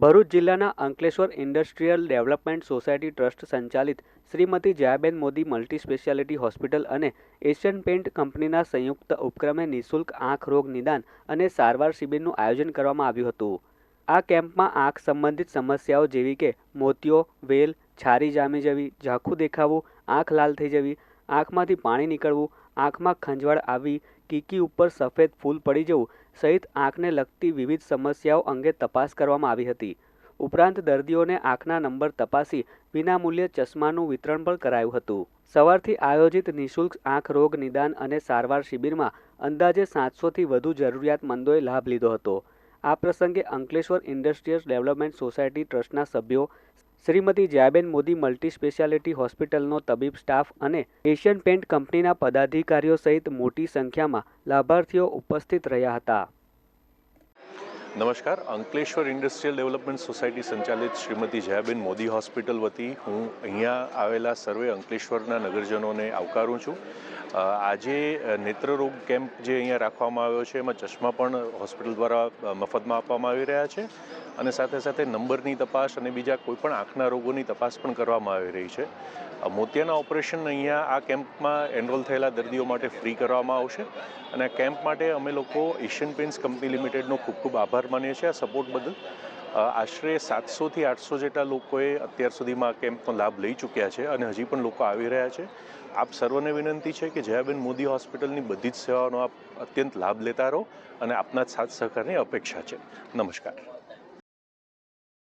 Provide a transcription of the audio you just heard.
ભરૂચ જિલ્લાના Ankleshwar industrial development society trust સંચાલિત Shrimati Jayaben Modi multi speciality hospital અને Asian paint કંપનીના સંયુક્ત ઉપક્રમે નિઃશુલ્ક આંખ રોગ નિદાન અને સારવાર શિબિરનું આયોજન કરવામાં આવ્યું હતું. આ કેમ્પમાં આંખ સંબંધિત સમસ્યાઓ જેવી કે મોતિયો વેલ, છારી જામી જવી, ઝાંખું દેખાવું, આંખ લાલ થઈ જવી, આંખમાંથી પાણી નીકળવું આંખમાં ખંજવાળ આવી, કીકી ઉપર સફેદ ફૂલ પડી જવું સહિત આંખને લગતી વિવિધ સમસ્યાઓ અંગે તપાસ કરવામાં આવી હતી. ઉપરાંત દર્દીઓને આંખના નંબર તપાસી વિનામૂલ્યે ચશ્માનું વિતરણ પણ કરાયું હતું. સવારથી આયોજિત નિઃશુલ્ક આંખ રોગ નિદાન અને સારવાર શિબિરમાં અંદાજે સાતસોથી વધુ જરૂરિયાતમંદોએ લાભ લીધો હતો. આ પ્રસંગે અંકલેશ્વર ઇન્ડસ્ટ્રીયલ ડેવલપમેન્ટ સોસાયટી ટ્રસ્ટના સભ્યો શ્રીમતી જયાબેન મોદી મલ્ટી સ્પેશિયાલિટી હોસ્પિટલનો તબીબ સ્ટાફ અને એશિયન પેન્ટ કંપનીના પદાધિકારીઓ સહિત મોટી સંખ્યામાં લાભાર્થીઓ ઉપસ્થિત રહ્યા હતા. નમસ્કાર. અંકલેશ્વર ઇન્ડસ્ટ્રીયલ ડેવલપમેન્ટ સોસાયટી સંચાલિત શ્રીમતી જયાબેન મોદી હોસ્પિટલ વતી હું અહીંયા આવેલા સર્વે અંકલેશ્વરના નગરજનોને આવકારું છું. આજે નેત્રરોગ કેમ્પ જે અહીંયા રાખવામાં આવ્યો છે, એમાં ચશ્મા પણ હોસ્પિટલ દ્વારા મફતમાં આપવામાં આવી રહ્યા છે. અને સાથે સાથે નંબરની તપાસ અને બીજા કોઈપણ આંખના રોગોની તપાસ પણ કરવામાં આવી રહી છે. મોતિયાના ઓપરેશન અહીંયા આ કેમ્પમાં એનરોલ થયેલા દર્દીઓ માટે ફ્રી કરવામાં આવશે અને આ કેમ્પ માટે અમે લોકો એશિયન પેઇન્ટ્સ કંપની લિમિટેડનો ખૂબ ખૂબ આભાર માનીએ છીએ. આ સપોર્ટ બદલ આશરે સાતસોથી આઠસો જેટલા લોકોએ અત્યાર સુધીમાં આ કેમ્પનો લાભ લઈ ચૂક્યા છે અને હજી પણ લોકો આવી રહ્યા છે. આપ સર્વને વિનંતી છે કે જયાબેન મોદી હોસ્પિટલની બધી જ સેવાઓનો આપ અત્યંત લાભ લેતા રહો અને આપના જ સાથ સહકારની અપેક્ષા છે. નમસ્કાર.